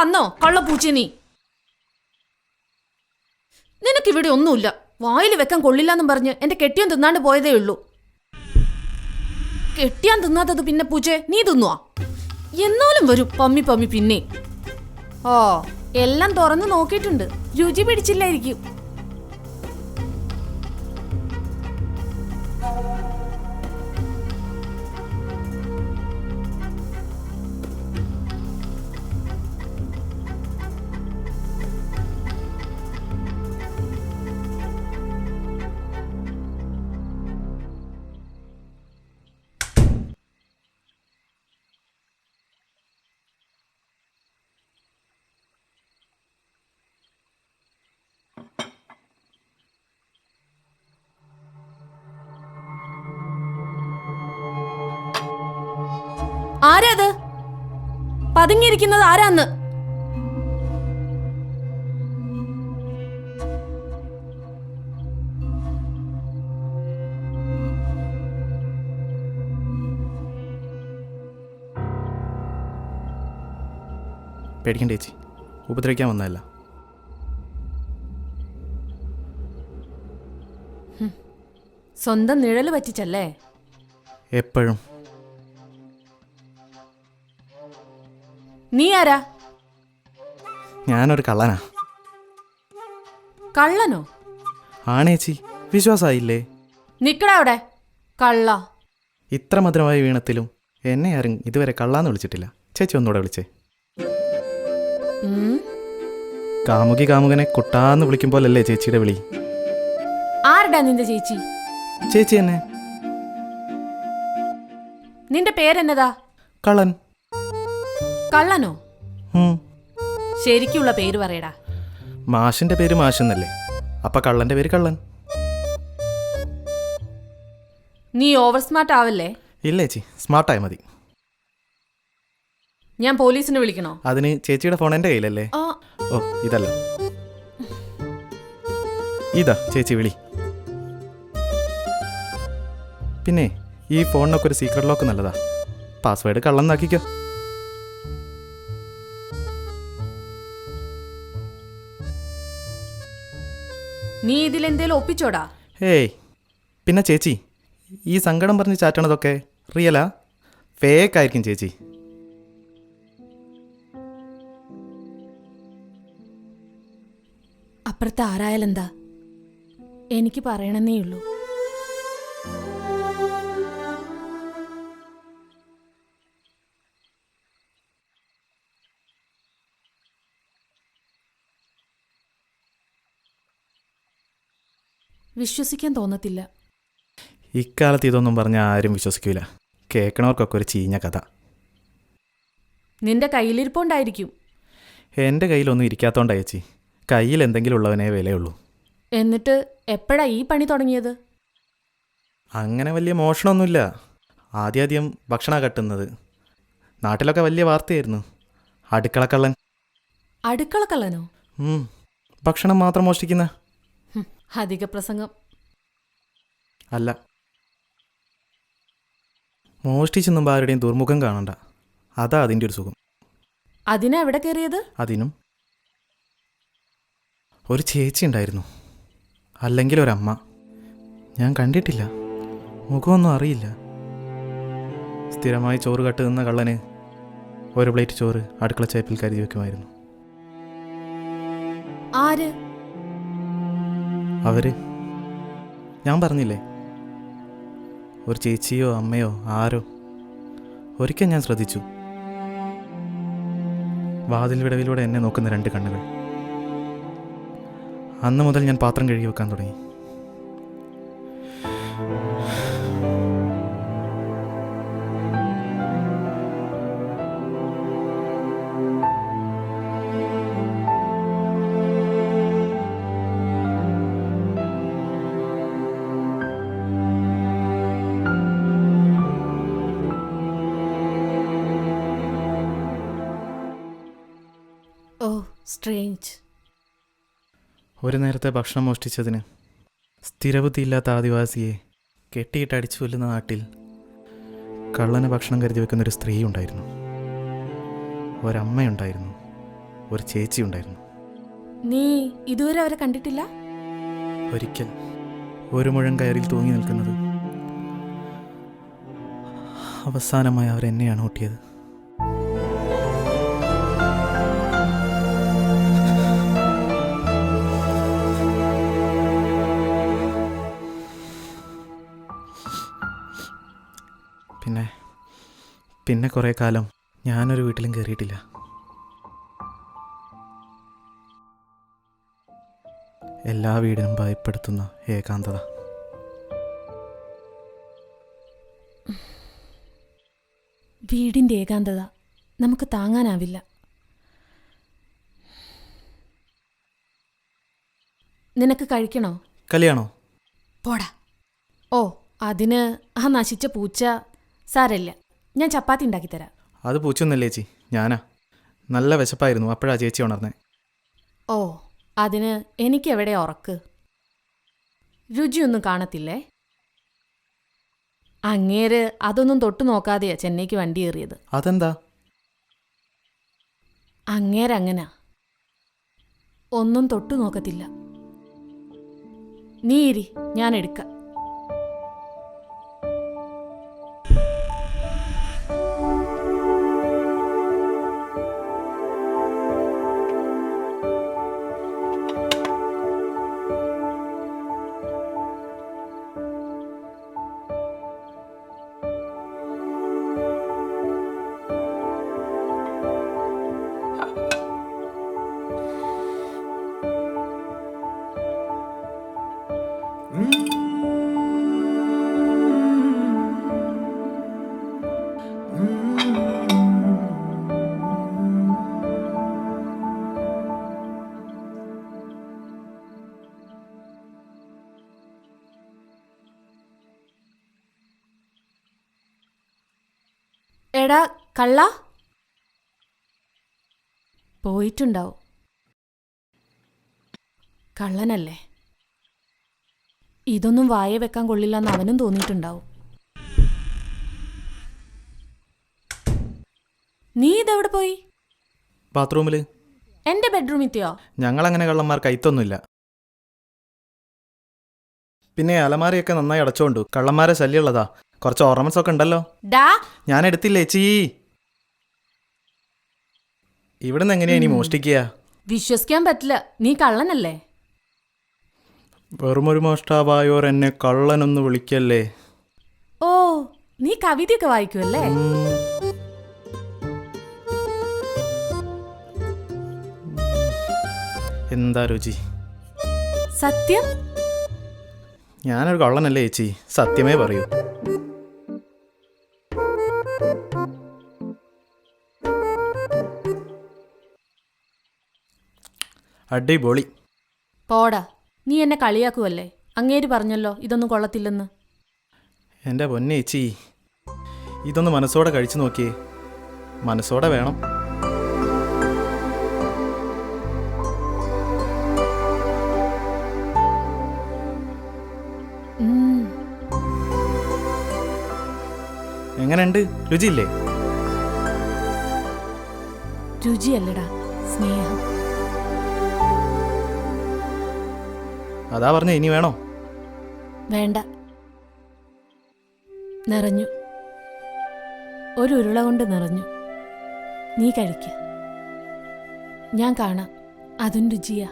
വന്നോ? കള്ളപ്പൂച്ചി നീ. നിനക്കിവിടെ ഒന്നുമില്ല. വായിൽ വെക്കാൻ കൊള്ളില്ലെന്നും പറഞ്ഞ് എന്റെ കെട്ടിയാൻ തിന്നാണ്ട് പോയതേ ഉള്ളൂ. കെട്ടിയാൻ തിന്നാത്തത് പിന്നെ പൂച്ചേ നീ തിന്നുവാ? എന്നാലും വരും പമ്മി പമ്മി പിന്നെ. ഓ എല്ലാം തുറന്നു നോക്കിയിട്ടുണ്ട്. രുചി പിടിച്ചില്ലായിരിക്കും. ആരാത്? പതുങ്ങിയിരിക്കുന്നത് ആരാന്ന്? പേടിക്കണ്ട ചേച്ചി. ഉപദ്രവിക്കാൻ വന്നതല്ല. സ്വന്തം നിഴൽ പറ്റിച്ചല്ലേ? എപ്പോഴും. നീ ആരാ? ഞാനൊരു കള്ളനാ. കള്ളനോ? ആണേച്ചി വിശ്വാസായില്ലേ? നിക്കടാ അവിടെ. കള്ള. ഇത്ര മധുരമായ വീണത്തിലും എന്നെ ആരും ഇതുവരെ കള്ളാന്ന് വിളിച്ചിട്ടില്ല. ചേച്ചി ഒന്നുകൂടെ വിളിച്ചേ. കാമുകി കാമുകനെ കുട്ടാന്ന് വിളിക്കുമ്പോലല്ലേ ചേച്ചിയുടെ വിളി? ആരുടെ നിന്റെ ചേച്ചി? ചേച്ചി എന്നെ. നിന്റെ പേരെന്നതാ? കള്ളൻ. കള്ളനോ. ശരിക്കുള്ള പേര് പറയടാ. മാഷിന്റെ പേര് മാഷെന്നല്ലേ? അപ്പൊ കള്ളന്റെ പേര് കള്ളൻ. നീ ഓവർ സ്മാർട്ട് ആവല്ലേ? ഇല്ല ചേച്ചി സ്മാർട്ടായ മതി. ഞാൻ പോലീസിനെ വിളിക്കണോ? അതിന് ചേച്ചിയുടെ ഫോൺ എന്റെ കയ്യിലല്ലേ? ആ. ഓ ഇതല്ല. ഇതാ ചേച്ചി വിളി. പിന്നെ ഈ ഫോണിനൊക്കെ ഒരു സീക്രട്ട് ലോക്ക് നല്ലതാ. പാസ്വേഡ് കള്ളന്നാക്കിക്കോ നീ ഇതിലെന്തേലും ഒപ്പിച്ചോടാ? ഏയ് പിന്നെ ചേച്ചി ഈ സങ്കടം പറഞ്ഞ് ചാറ്റണതൊക്കെ റിയലാ ഫേക്ക് ആയിരിക്കും ചേച്ചി. അപ്പുറത്ത് ആരായാലെന്താ? എനിക്ക് പറയണമെന്നേ ഉള്ളൂ. വിശ്വസിക്കാൻ തോന്നത്തില്ല. ഇക്കാലത്ത് ഇതൊന്നും പറഞ്ഞ ആരും വിശ്വസിക്കില്ല കേൾക്കണവർക്കൊക്കെ ഒരു ചീഞ്ഞ കഥ. നിന്റെ കയ്യിലിരിപ്പുണ്ടായിരിക്കും. എന്റെ കയ്യിലൊന്നും ഇരിക്കാത്തോണ്ടാ ചേച്ചി. കയ്യിൽ എന്തെങ്കിലും ഉള്ളവനേ വിലയുള്ളൂ. എന്നിട്ട് എപ്പോഴാ ഈ പണി തുടങ്ങിയത്? അങ്ങനെ വലിയ മോഷണമൊന്നുമില്ല. ആദ്യാദ്യം ഭക്ഷണ കട്ടുന്നത്. നാട്ടിലൊക്കെ വലിയ വാർത്തയായിരുന്നു. അടുക്കളക്കള്ളൻ. അടുക്കളക്കള്ളനോ? ഭക്ഷണം മാത്രം മോഷ്ടിക്കുന്ന അധിക പ്രസംഗം. അല്ല. മോഷ്ടിച്ചൊന്നും ആരുടെയും ദുർമുഖം കാണണ്ട. അതാ അതിന്റെ ഒരു സുഖം. അതിനാ എവിടെ കയറിയത്? അതിനും ഒരു ചേച്ചി ഉണ്ടായിരുന്നു. അല്ലെങ്കിൽ ഒരമ്മ. ഞാൻ കണ്ടിട്ടില്ല. മുഖമൊന്നും അറിയില്ല. സ്ഥിരമായി ചോറ് കട്ട് നിന്ന കള്ളന് ഒരു പ്ലേറ്റ് ചോറ് അടുക്കള ചേപ്പിൽ കരുതി വെക്കുമായിരുന്നു. ആര്? അവർ? ഞാൻ പറഞ്ഞില്ലേ? ഒരു ചേച്ചിയോ അമ്മയോ ആരോ? ഒരിക്കൽ ഞാൻ ശ്രദ്ധിച്ചു. വാതിൽ വിടവിലൂടെ എന്നെ നോക്കുന്ന രണ്ട് കണ്ണുകൾ. അന്ന് മുതൽ ഞാൻ പാത്രം കഴുകി വെക്കാൻ തുടങ്ങി. സ്ട്രേഞ്ച് ഒരു നേരത്തെ ഭക്ഷണം മോഷ്ടിച്ചതിന് സ്ഥിരബുദ്ധിയില്ലാത്ത ആദിവാസിയെ കെട്ടിയിട്ട് അടിച്ചു കൊല്ലുന്ന നാട്ടിൽ കള്ളന് ഭക്ഷണം കരുതി വെക്കുന്ന ഒരു സ്ത്രീ ഉണ്ടായിരുന്നു. ഒരമ്മയുണ്ടായിരുന്നു. ഒരു ചേച്ചി ഉണ്ടായിരുന്നു. നീ ഇതുവരെ അവരെ കണ്ടിട്ടില്ല? ഒരിക്കൽ ഒരു മുഴം കയറിൽ തൂങ്ങി നിൽക്കുന്നത് അവസാനമായി അവരെന്നെയാണ് ഊട്ടിയത് കുറേ കാലം ഞാനൊരു വീട്ടിലും കയറിയിട്ടില്ല. എല്ലാ വീടിനും ഭയപ്പെടുത്തുന്ന ഏകാന്തത. വീടിന്റെ ഏകാന്തത നമുക്ക് താങ്ങാനാവില്ല. നിനക്ക് കഴിക്കണോ? കല്യാണോ? പോടാ. ഓ അതിന് ആ നശിച്ച പൂച്ച സാരല്ല. ഞാൻ ചപ്പാത്തി ഉണ്ടാക്കിത്തരാം അത് പൂച്ചൊന്നല്ലേ ചേച്ചി? ഞാനാ. നല്ല വിശപ്പായിരുന്നു. അപ്പോഴാ ചേച്ചി ഉണർന്നേ. ഓ അതിന് എനിക്കെവിടെ ഉറക്ക്? രുചിയൊന്നും കാണത്തില്ലേ? അങ്ങേര് അതൊന്നും തൊട്ടു നോക്കാതെയാ ചെന്നൈക്ക് വണ്ടി ഏറിയത്. അതെന്താ? അങ്ങേരങ്ങനാ. ഒന്നും തൊട്ടു നോക്കത്തില്ല. നീ ഇരി ഞാൻ എടുക്കാം. എടാ കള്ള. പോയിട്ടുണ്ടാവും. കള്ളനല്ലേ? ഇതൊന്നും വായ വെക്കാൻ കൊള്ളില്ലെന്ന് അവനും തോന്നിയിട്ടുണ്ടാവും. നീ ഇതെവിടെ പോയി? ബാത്റൂമിൽ. എന്റെ ഞങ്ങൾ അങ്ങനെ കള്ളന്മാർ കൈത്തൊന്നുമില്ല. പിന്നെ അലമാരയൊക്കെ നന്നായി അടച്ചോണ്ടു. കള്ളന്മാരെ ശല്യമുള്ളതാ. കുറച്ച് ഓർണമെന്റ്സ് ഒക്കെ ഉണ്ടല്ലോ. ഡാ. ഞാൻ എടുത്തില്ലേ ചീ. ഇവിടുന്ന് എങ്ങനെയാ ഇനി മോഷ്ടിക്കുക? വിശ്വസിക്കാൻ പറ്റില്ല. നീ കള്ളനല്ലേ? വെറുമൊരു മോഷ്ടാവായോർ എന്നെ കള്ളനൊന്ന് വിളിക്കല്ലേ? ഓ നീ കവിതയൊക്കെ വായിക്കുമല്ലേ. എന്താ രുചി? സത്യം? ഞാനൊരു കള്ളനല്ലേ ചേച്ചി സത്യമേ പറയൂ. അടിപൊളി. പോടാ നീ എന്നെ കളിയാക്കുവല്ലേ? അങ്ങേര് പറഞ്ഞല്ലോ ഇതൊന്നും കൊള്ളത്തില്ലെന്ന്. എന്റെ പൊന്നെ ചേച്ചി ഇതൊന്ന് മനസ്സോടെ കഴിച്ചു നോക്കിയേ. മനസ്സോടെ വേണം. എങ്ങനെയുണ്ട്? രുചിയില്ലേ? രുചിയല്ലടാ സ്നേഹം. അതാ പറഞ്ഞ ഇനി വേണോ? വേണ്ട. നിറഞ്ഞു. ഒരു ഉരുള കൊണ്ട് നിറഞ്ഞു. നീ കഴിക്ക. ഞാൻ കാണാം. അതും രുചിയാ.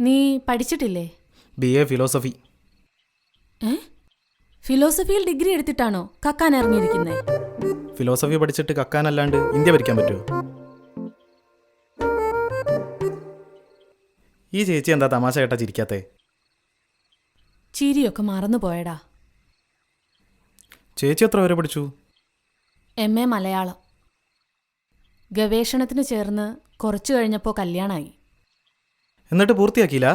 നീ പഠിച്ചിട്ടില്ലേ? ബി എ ഫിലോസഫി ഏ? ഫിലോസഫിയിൽ ഡിഗ്രി എടുത്തിട്ടാണോ കക്കാൻ ഇറങ്ങിയിരിക്കുന്നത് ഫിലോസഫി പഠിച്ചിട്ട് കക്കാനല്ലാണ്ട് ഇന്ത്യ ഭരിക്കാൻ പറ്റുമോ ഈ ചേച്ചി എന്താ തമാശ കേട്ടാ ചിരിക്കാത്തേ? ചിരിയൊക്കെ മറന്നു പോയടാ. ചേച്ചി എത്ര വരെ പഠിച്ചു? M A Malayalam. ഗവേഷണത്തിന് ചേർന്ന് കുറച്ചു കഴിഞ്ഞപ്പോൾ കല്യാണമായി എന്നിട്ട് പൂർത്തിയാക്കിയില്ല.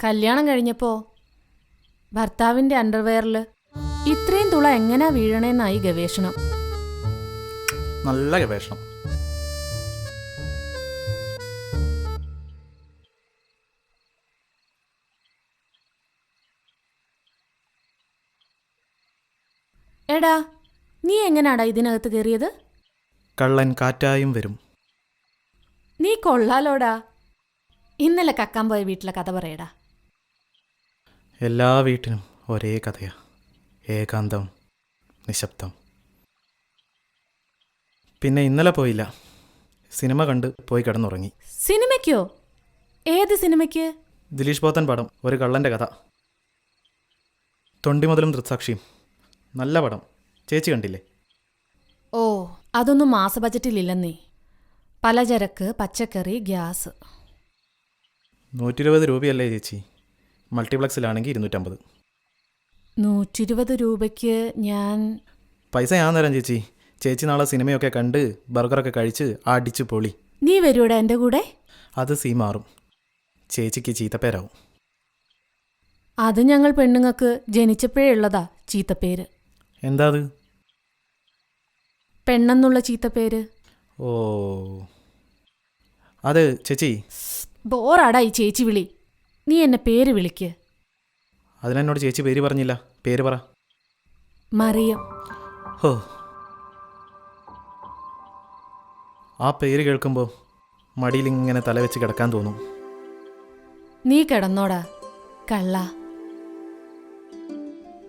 കല്യാണം കഴിഞ്ഞപ്പോൾ ഭർത്താവിന്റെ അണ്ടർവെയറിൽ ഇത്രയും തുള എങ്ങനാ വീഴണേന്നായി ഗവേഷണം. നല്ല ഗവേഷണം. എടാ നീ എങ്ങനാടാ ഇതിനകത്ത് കയറിയത് കള്ളൻ കാറ്റായും വരും. നീ കൊള്ളാലോടാ. ഇന്നലെ കക്കാൻ പോയ വീട്ടിലെ കഥ പറയടാ. എല്ലാ വീട്ടിനും ഒരേ കഥയാ. ഏകാന്തം നിശബ്ദം. പിന്നെ ഇന്നലെ പോയില്ല. സിനിമ കണ്ട് പോയി കിടന്നുറങ്ങി. സിനിമയ്ക്കോ? ഏത് സിനിമയ്ക്ക്? ദിലീഷ് പോത്തൻ പടം ഒരു കള്ളന്റെ കഥ. തൊണ്ടി മുതലും ദൃക്സാക്ഷിയും. നല്ല പടം. ചേച്ചി കണ്ടില്ലേ? ഓ അതൊന്നും മാസ ബജറ്റിലില്ലെന്നേ. പലചരക്ക് പച്ചക്കറി ഗ്യാസ്. നൂറ്റി ഇരുപത് രൂപയല്ലേ ചേച്ചി? മൾട്ടിപ്ലക്സിലാണെങ്കിൽ ഇരുന്നൂറ്റമ്പത്. നൂറ്റിരുപത് രൂപയ്ക്ക് ഞാൻ പൈസ ഞാൻ തരാം ചേച്ചി. ചേച്ചി നാളെ സിനിമയൊക്കെ കണ്ട് ബർഗറൊക്കെ കഴിച്ച് അടിച്ചു പൊളി. നീ വരൂടാ എന്റെ കൂടെ? അത് സീ മാറും. ചേച്ചിക്ക് ചീത്തപ്പേരാവും. അത് ഞങ്ങൾ പെണ്ണുങ്ങൾക്ക് ജനിച്ചപ്പോഴേ ഉള്ളതാ ചീത്തപ്പേര്. എന്താ അത്? പെണ്ണെന്നുള്ള ചീത്തപ്പേര്. ഓ. അത് ചേച്ചി. ബോറാടാ ഈ ചേച്ചി വിളി. നീ എന്നെ പേര് വിളിക്ക്. അതിനെന്നോട് ചേച്ചി പേര് പറഞ്ഞില്ല. പേര് പറ. മറിയം. ഹോ. ആ പേര് കേൾക്കുമ്പോൾ മടിയിൽ ഇങ്ങനെ തലവെച്ച് കിടക്കാൻ തോന്നും. നീ കിടന്നോടാ കള്ള.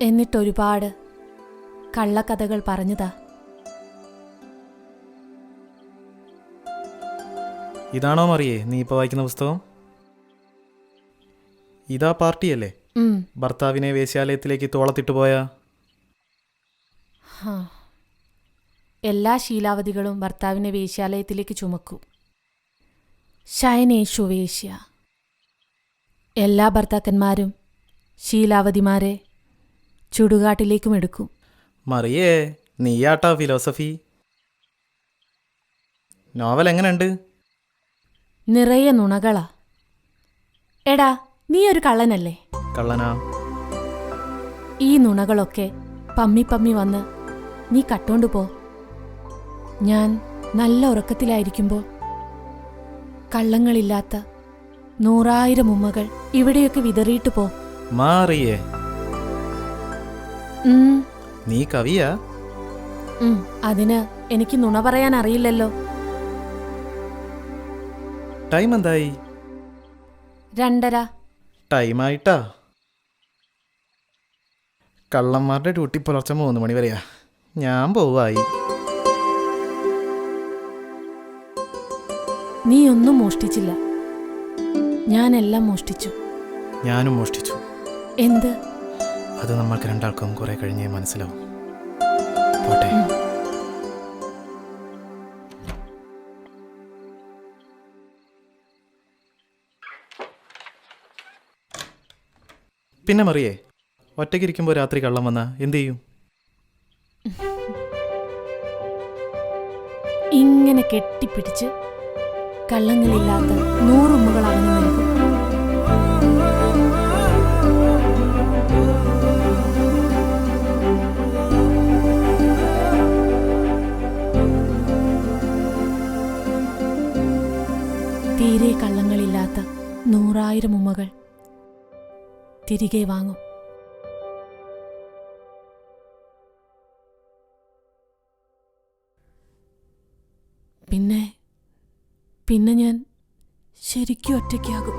എന്നിട്ടൊരുപാട് കള്ളക്കഥകൾ പറഞ്ഞതാ. ഇതാണോ മറിയേ നീ ഇപ്പോൾ വായിക്കുന്ന പുസ്തകം? ഇതാ പാർട്ടിയല്ലേ? ഭർത്താവിനെ വേശ്യാലയത്തിലേക്ക് തോളത്തിട്ട് പോയ? എല്ലാ ശീലാവതികളും ഭർത്താവിനെ വേശ്യാലയത്തിലേക്ക് ചുമക്കും. ശയനേഷു വേശ്യ. എല്ലാ ഭർത്താക്കന്മാരും ശീലാവതിമാരെ ചുടുകാട്ടിലേക്കും എടുക്കും. മറിയേ നീയാട്ടാ ഫിലോസഫി? നോവൽ എങ്ങനെയുണ്ട് നിറയെ നുണകളാ. എടാ നീ ഒരു കള്ളനല്ലേ? കള്ളനാ? ഈ നുണകളൊക്കെ പമ്മി പമ്മി വന്ന് നീ കട്ടോണ്ട് പോ. ഞാൻ നല്ല ഉറക്കത്തിലായിരിക്കുമ്പോൾ കള്ളങ്ങളില്ലാത്ത നൂറായിരം ഉമ്മകൾ ഇവിടെയൊക്കെ വിതറിയിട്ട് പോ. മാറിയേ. ഉം, നീ കവിയാ? ഉം, അതിന് എനിക്ക് നുണ പറയാൻ അറിയില്ലല്ലോ. ടൈം എന്തായി രണ്ടര. ടൈമായിട്ടാ. കള്ളന്മാരുടെ ഡ്യൂട്ടി പുലർച്ചെ മൂന്ന് മണി വരെയാ. ഞാൻ പോവായി. നീ ഒന്നും മോഷ്ടിച്ചില്ല. ഞാനെല്ലാം മോഷ്ടിച്ചു. ഞാനും മോഷ്ടിച്ചു. എന്ത്? അത് നമ്മൾക്ക് രണ്ടാൾക്കും കുറെ കഴിഞ്ഞേ മനസ്സിലാവും. പിന്നെ മറിയേ ഒറ്റയ്ക്കിരിക്കുമ്പോൾ രാത്രി കള്ളം വന്നാ എന്തു ചെയ്യും? ഇങ്ങനെ കെട്ടിപ്പിടിച്ച് കള്ളങ്ങളില്ലാത്ത നൂറുമ്മകൾ തീരെ കള്ളങ്ങളില്ലാത്ത നൂറായിരം ഉമ്മകൾ. തിരികെ വാങ്ങും. പിന്നെ പിന്നെ ഞാൻ ശരിക്കും ഒറ്റയ്ക്കാകും.